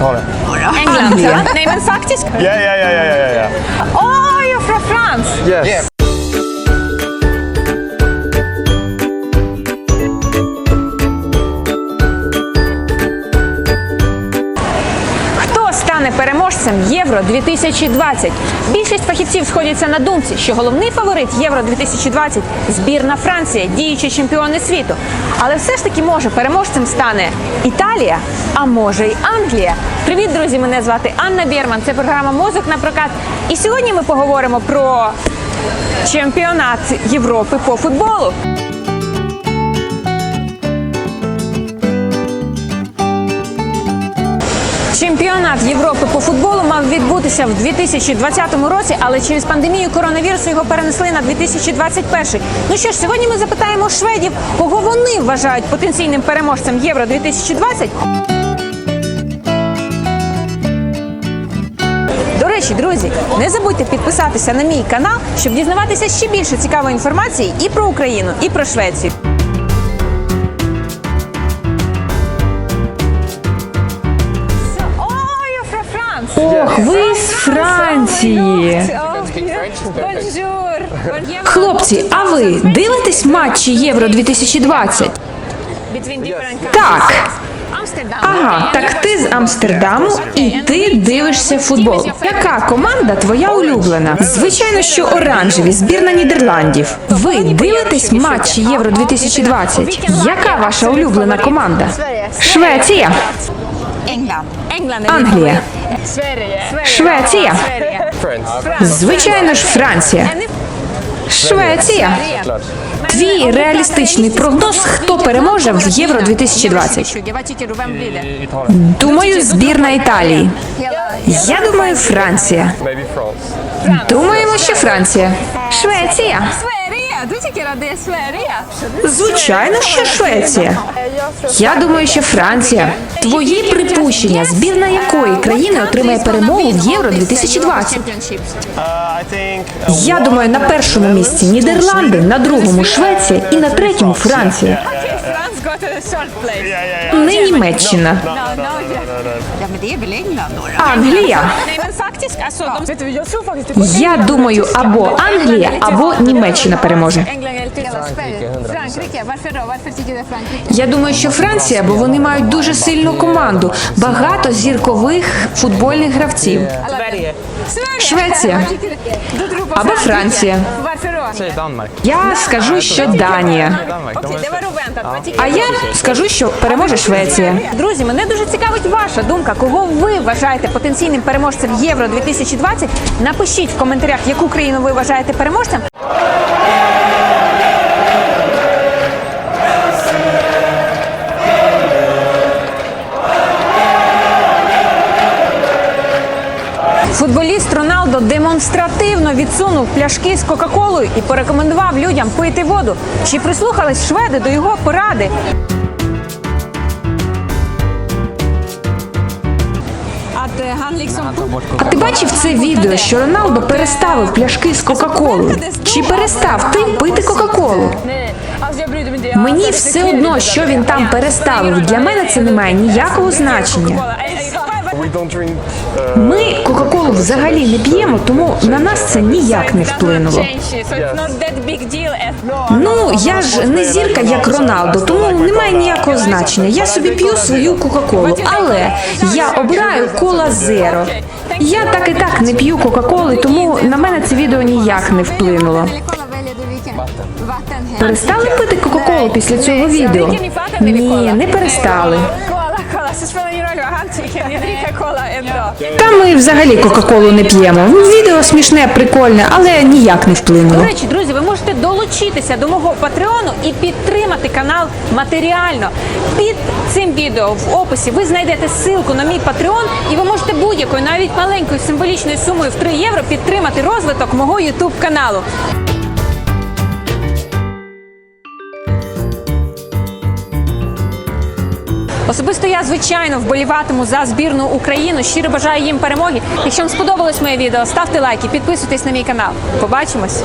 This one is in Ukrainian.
ta det. England. Nej, men faktiskt. Ja, ja, ja, ja, ja. yeah. Oh, you're from France! Yes. Yeah. Переможцем Євро 2020? Більшість фахівців сходяться на думці, що головний фаворит Євро 2020 збірна Франція, діючі чемпіони світу. Але все ж таки може переможцем стане Італія, а може й Англія. Привіт, друзі! Мене звати Анна Бірман. Це програма Мозок на прокат. І сьогодні ми поговоримо про чемпіонат Європи по футболу. Чемпіонат Європи по футболу мав відбутися в 2020 році, але через пандемію коронавірусу його перенесли на 2021. Ну що ж, сьогодні ми запитаємо шведів, кого вони вважають потенційним переможцем Євро 2020. До речі, друзі, не забудьте підписатися на мій канал, щоб дізнаватися ще більше цікавої інформації і про Україну, і про Швецію. Франції. Хлопці, а ви дивитесь матчі Євро 2020? Так. Ага, так ти з Амстердаму і ти дивишся футбол. Яка команда твоя улюблена? Звичайно, що оранжеві, збірна Нідерландів. Ви дивитесь матчі Євро 2020? Яка ваша улюблена команда? Швеція, Англія, Швеція, звичайно ж Франція, Швеція. Твій реалістичний прогноз, хто переможе в Євро 2020? Думаю, збірна Італії. Я думаю, Франція. Думаємо, що Франція. Швеція. Звичайно, що Швеція. Я думаю, що Франція. Твої припущення, збірна якої країни отримає перемогу в Євро 2020? Uh, I. Я думаю, на першому місці Нідерланди, на другому Швеція і на третьому Франція. Не Німеччина. Англія. Я думаю, або Англія, або Німеччина переможе. Я думаю, що Франція, бо вони мають дуже сильну команду, багато зіркових футбольних гравців. Швеція або Франція. Я скажу, що Данія. А я скажу, що переможе Швеція. Друзі, мене дуже цікавить ваша думка. Кого ви вважаєте потенційним переможцем Євро 2020? Напишіть в коментарях, яку країну ви вважаєте переможцем. Футболіст Роналдо демонстративно відсунув пляшки з Кока-Колою і порекомендував людям пити воду. Чи прислухались шведи до його поради? А ти бачив це відео, що Роналдо переставив пляшки з Кока-Колою? Чи перестав ти пити Кока-Колу? Мені все одно, що він там переставив. Для мене це не має ніякого значення. Ми Кока-Колу взагалі не п'ємо, тому на нас це ніяк не вплинуло. Ну, я ж не зірка, як Роналдо, тому немає ніякого значення. Я собі п'ю свою Кока-Колу, але я обираю кола зеро. Я так і так не п'ю Кока-Коли, тому на мене це відео ніяк не вплинуло. Перестали пити Кока-Колу після цього відео? Ні, не перестали. Та ми взагалі Кока-Колу не п'ємо. Відео смішне, прикольне, але ніяк не До речі, друзі, ви можете долучитися до мого патреону і підтримати канал матеріально. Під цим відео в описі ви знайдете ссылку на мій патреон, і ви можете будь-якою, навіть маленькою символічною сумою в 3 євро підтримати розвиток мого YouTube каналу. Особисто я звичайно вболіватиму за збірну Україну. Щиро бажаю їм перемоги. Якщо вам сподобалось моє відео, ставте лайки, підписуйтесь на мій канал. Побачимось.